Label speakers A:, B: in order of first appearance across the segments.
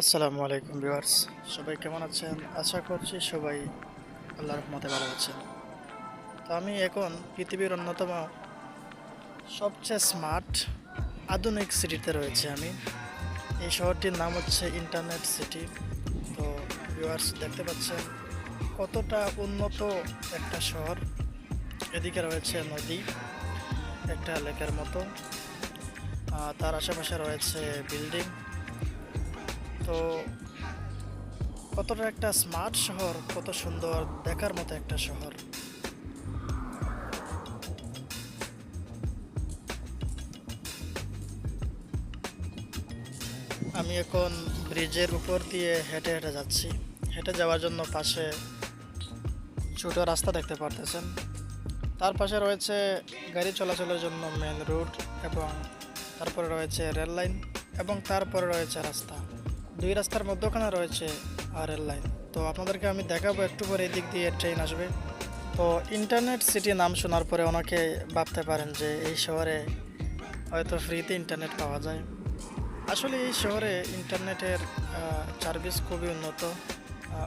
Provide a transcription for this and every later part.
A: আসসালামু আলাইকুম ভিউয়ার্স। সবাই কেমন আছেন? আশা করছি সবাই আল্লাহ রহমতে ভালো আছেন। তো আমি এখন পৃথিবীর অন্যতম সবচেয়ে স্মার্ট আধুনিক সিটিতে রয়েছে আমি। এই শহরটির নাম হচ্ছে ইন্টারনেট সিটি। তো ভিউয়ার্স, দেখতে পাচ্ছেন কতটা উন্নত একটা শহর। এদিকে রয়েছে নদী, একটা লেকের মতো। তার আশেপাশে রয়েছে বিল্ডিং। তো কতটা একটা স্মার্ট শহর, কত সুন্দর দেখার মতো একটা শহর। আমি এখন ব্রিজের উপর দিয়ে হেঁটে হেঁটে যাচ্ছি। হেঁটে যাওয়ার জন্য পাশে ছোট রাস্তা দেখতে পারতেছেন। তার পাশে রয়েছে গাড়ি চলাচলের জন্য মেন রুট এবং তারপরে রয়েছে রেল লাইন এবং তারপরে রয়েছে রাস্তা। দুই রাস্তার মধ্যখানে রয়েছে আর রেল লাইন তো আপনাদেরকে আমি দেখাবো একটু পরে এদিক দিয়ে ট্রেন আসবে। তো ইন্টারনেট সিটি নাম শোনার পরে অনেকে ভাবতে পারেন যে এই শহরে হয়তো ফ্রিতে ইন্টারনেট পাওয়া যায়। আসলে এই শহরে ইন্টারনেটের সার্ভিস খুবই উন্নত।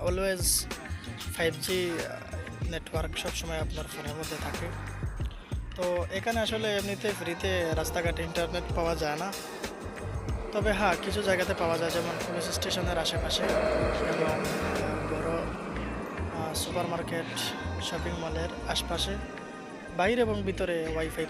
A: অলওয়েজ ফাইভ জি নেটওয়ার্ক সবসময় আপনার ফোনের মধ্যে থাকে। তো এখানে আসলে এমনিতে ফ্রিতে রাস্তাঘাটে ইন্টারনেট পাওয়া যায় না। তবে হ্যাঁ কিছু জায়গাতে পাওয়া যায়, যেমন পুলিশ স্টেশনের আশেপাশে এবং বড় সুপার মার্কেট শপিং মলের আশপাশে। বাইরে এবং ভিতরে ওয়াইফাই